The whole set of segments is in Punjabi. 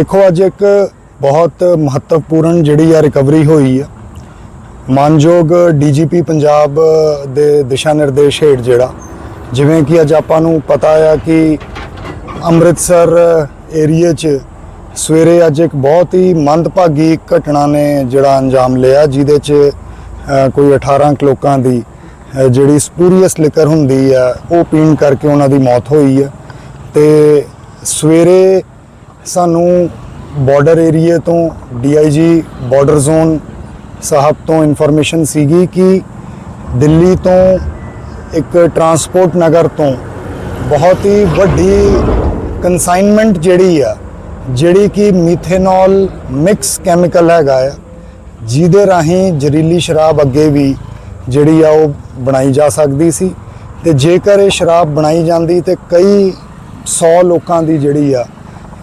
ਦੇਖੋ, ਅੱਜ ਇੱਕ ਬਹੁਤ ਮਹੱਤਵਪੂਰਨ ਜਿਹੜੀ ਆ ਰਿਕਵਰੀ ਹੋਈ ਆ। ਮਾਨਯੋਗ ਡੀਜੀਪੀ ਪੰਜਾਬ ਦੇ ਦਿਸ਼ਾ ਨਿਰਦੇਸ਼ ਹੇਠ ਜਿਹੜਾ, ਜਿਵੇਂ ਕਿ ਅੱਜ ਆਪਾਂ ਨੂੰ ਪਤਾ ਆ ਕਿ ਅੰਮ੍ਰਿਤਸਰ ਏਰੀਏ 'ਚ ਸਵੇਰੇ ਅੱਜ ਇੱਕ ਬਹੁਤ ਹੀ ਮੰਦਭਾਗੀ ਘਟਨਾ ਨੇ ਜਿਹੜਾ ਅੰਜਾਮ ਲਿਆ, ਜਿਹਦੇ 'ਚ ਕੋਈ 18 ਕੁ ਲੋਕਾਂ ਦੀ ਜਿਹੜੀ ਸਪੂਰੀਅਸ ਲਿਕਰ ਹੁੰਦੀ ਆ, ਉਹ ਪੀਣ ਕਰਕੇ ਉਹਨਾਂ ਦੀ ਮੌਤ ਹੋਈ ਆ। ਤੇ ਸਵੇਰੇ ਸਾਨੂੰ ਬਾਰਡਰ ਏਰੀਏ ਤੋਂ ਡੀਆਈਜੀ ਬਾਰਡਰ ਜ਼ੋਨ ਸਾਹਿਬ ਤੋਂ ਇਨਫੋਰਮੇਸ਼ਨ ਸੀਗੀ ਕਿ ਦਿੱਲੀ ਤੋਂ ਇੱਕ ਟਰਾਂਸਪੋਰਟ ਨਗਰ ਤੋਂ ਬਹੁਤ ਹੀ ਵੱਡੀ ਕਨਸਾਈਨਮੈਂਟ ਜਿਹੜੀ ਆ, ਜਿਹੜੀ ਕਿ ਮੀਥੇਨੋਲ ਮਿਕਸ ਕੈਮੀਕਲ ਹੈਗਾ ਆ, ਜਿਹਦੇ ਰਾਹੀਂ ਜ਼ਹਿਰੀਲੀ ਸ਼ਰਾਬ ਅੱਗੇ ਵੀ ਜਿਹੜੀ ਆ ਉਹ ਬਣਾਈ ਜਾ ਸਕਦੀ ਸੀ ਤੇ ਜੇਕਰ ਇਹ ਸ਼ਰਾਬ ਬਣਾਈ ਜਾਂਦੀ ਤੇ ਕਈ 100 ਲੋਕਾਂ ਦੀ ਜਿਹੜੀ ਆ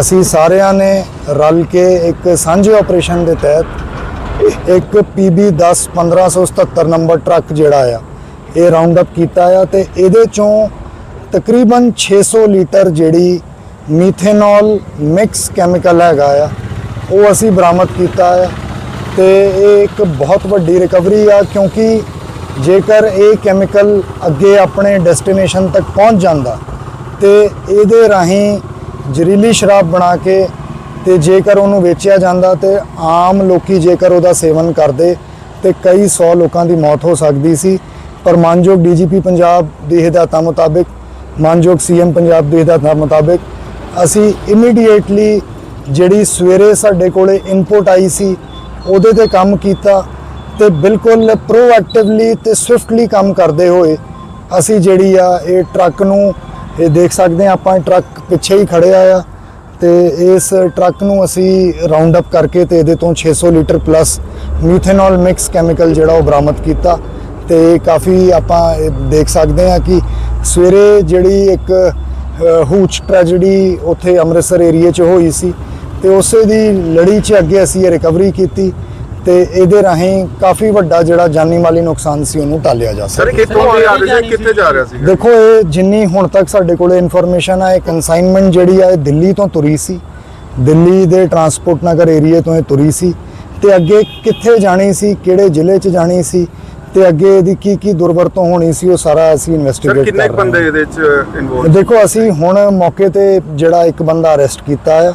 ਅਸੀਂ ਸਾਰਿਆਂ ਨੇ ਰਲ ਕੇ ਇੱਕ ਸਾਂਝੇ ਆਪਰੇਸ਼ਨ ਦੇ ਤਹਿਤ ਇੱਕ PB 10 1577 ਨੰਬਰ ਟਰੱਕ ਜਿਹੜਾ ਆ, ਇਹ ਰਾਉਂਡ ਅਪ ਕੀਤਾ ਆ ਤੇ ਇਹਦੇ ਚੋਂ ਤਕਰੀਬਨ 600 ਲੀਟਰ ਜਿਹੜੀ ਮੀਥੇਨੋਲ ਮਿਕਸ ਕੈਮੀਕਲ ਹੈਗਾ ਆ, ਉਹ ਅਸੀਂ ਬਰਾਮਦ ਕੀਤਾ ਆ ਤੇ ਇਹ ਇੱਕ ਬਹੁਤ ਵੱਡੀ ਰਿਕਵਰੀ ਆ ਕਿਉਂਕਿ ਜੇਕਰ ਇਹ ਕੈਮੀਕਲ ਅੱਗੇ ਆਪਣੇ ਡੈਸਟੀਨੇਸ਼ਨ ਤੱਕ ਪਹੁੰਚ ਜਾਂਦਾ ਤੇ ਇਹਦੇ ਰਾਹੀਂ ਜ਼ਹਿਰੀਲੀ ਸ਼ਰਾਬ ਬਣਾ ਕੇ ਤੇ ਜੇਕਰ ਉਹਨੂੰ ਵੇਚਿਆ ਜਾਂਦਾ ਤੇ ਆਮ ਲੋਕੀ ਜੇਕਰ ਉਹਦਾ ਸੇਵਨ ਕਰਦੇ ਤੇ ਕਈ 100 ਲੋਕਾਂ ਦੀ ਮੌਤ ਹੋ ਸਕਦੀ ਸੀ। ਪਰ ਮਾਨਯੋਗ ਡੀਜੀਪੀ ਪੰਜਾਬ ਦੀ ਹਦਾਇਤਾਂ ਮੁਤਾਬਿਕ, ਮਾਨਯੋਗ ਸੀਐਮ ਪੰਜਾਬ ਦੀ ਹਦਾਇਤਾਂ ਮੁਤਾਬਿਕ, ਅਸੀਂ ਇਮੀਡੀਏਟਲੀ ਜਿਹੜੀ ਸਵੇਰੇ ਸਾਡੇ ਕੋਲੇ ਇਨਪੁਟ ਆਈ ਸੀ, ਉਹਦੇ ਤੇ ਕੰਮ ਕੀਤਾ ਤੇ ਬਿਲਕੁਲ ਪ੍ਰੋਐਕਟਿਵਲੀ ਤੇ ਸਵਿਫਟਲੀ ਕੰਮ ਕਰਦੇ ਹੋਏ ਅਸੀਂ ਜਿਹੜੀ ਆ ਇਹ ਟਰੱਕ ਨੂੰ ਇਹ ਦੇਖ ਸਕਦੇ ਆ ਆਪਾਂ, ਇਹ ਟਰੱਕ ਪਿੱਛੇ ਹੀ ਖੜਿਆ ਆ ਤੇ ਇਸ ਟਰੱਕ ਨੂੰ ਅਸੀਂ ਰਾਉਂਡ ਅਪ ਕਰਕੇ ਤੇ ਇਹਦੇ ਤੋਂ 600 litre plus methanol mix chemical ਜਿਹੜਾ ਉਹ ਬਰਾਮਦ ਕੀਤਾ ਤੇ ਕਾਫੀ ਆਪਾਂ ਇਹ ਦੇਖ ਸਕਦੇ ਆ ਕਿ ਸਵੇਰੇ ਜਿਹੜੀ ਇੱਕ ਹੂਚ ਟ੍ਰੈਜੇਡੀ ਉੱਥੇ ਅੰਮ੍ਰਿਤਸਰ ਏਰੀਏ 'ਚ ਹੋਈ ਸੀ ਤੇ ਉਸੇ ਦੀ ਲੜੀ 'ਚ ਅੱਗੇ ਅਸੀਂ ਇਹ ਰਿਕਵਰੀ ਕੀਤੀ ਤੇ ਇਹਦੇ ਰਾਹੀਂ ਕਾਫੀ ਵੱਡਾ ਜਿਹੜਾ ਜਾਨੀ ਮਾਲੀ ਨੁਕਸਾਨ ਸੀ ਉਹਨੂੰ ਟਾਲਿਆ ਜਾ ਸਰ ਸਕਦਾ। ਕਿੱਥੋਂ ਆ ਰਿਹਾ ਸੀ? ਕਿੱਥੇ ਜਾ ਰਿਹਾ ਸੀ? ਦੇਖੋ ਇਹ ਜਿੰਨੀ ਹੁਣ ਤੱਕ ਸਾਡੇ ਕੋਲੇ ਇਨਫੋਰਮੇਸ਼ਨ ਆ ਇਹ ਕਨਸਾਈਨਮੈਂਟ ਜਿਹੜੀ ਆ ਇਹ ਦਿੱਲੀ ਤੋਂ ਤੁਰੀ ਸੀ। ਦਿੱਲੀ ਦੇ ਟਰਾਂਸਪੋਰਟ ਨਗਰ ਏਰੀਏ ਤੋਂ ਇਹ ਤੁਰੀ ਸੀ। ਤੇ ਅੱਗੇ ਕਿੱਥੇ ਜਾਣੀ ਸੀ ਕਿਹੜੇ ਜ਼ਿਲ੍ਹੇ 'ਚ ਜਾਣੀ ਸੀ ਤੇ ਅੱਗੇ ਇਹਦੀ ਕੀ ਕੀ ਦੁਰਵਰਤੋਂ ਹੋਣੀ ਸੀ ਉਹ ਸਾਰਾ ਅਸੀਂ ਸਰ ਇਨਵੈਸਟੀਗੇਟ ਕਿੰਨੇ ਕਰ ਰਹੇ ਬੰਦੇ ਹਾਂ। ਇਹਦੇ ਚ ਇਨਵੋਲਵ ਦੇਖੋ ਅਸੀਂ ਹੁਣ ਮੌਕੇ ਤੇ ਜਿਹੜਾ ਇੱਕ ਬੰਦਾ ਅਰੈਸਟ ਕੀਤਾ ਆ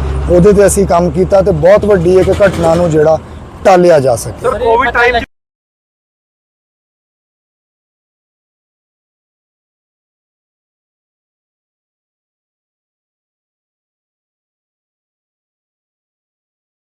ਉਹਦੇ ਤੇ ਅਸੀਂ ਕੰਮ ਕੀਤਾ ਤੇ ਬਹੁਤ ਵੱਡੀ ਇੱਕ ਘਟਨਾ ਨੂੰ ਜਿਹੜਾ ਟਾਲਿਆ ਜਾ ਸਕੇ ਸਰ ਕੋਵਿਡ ਟਾਈਮ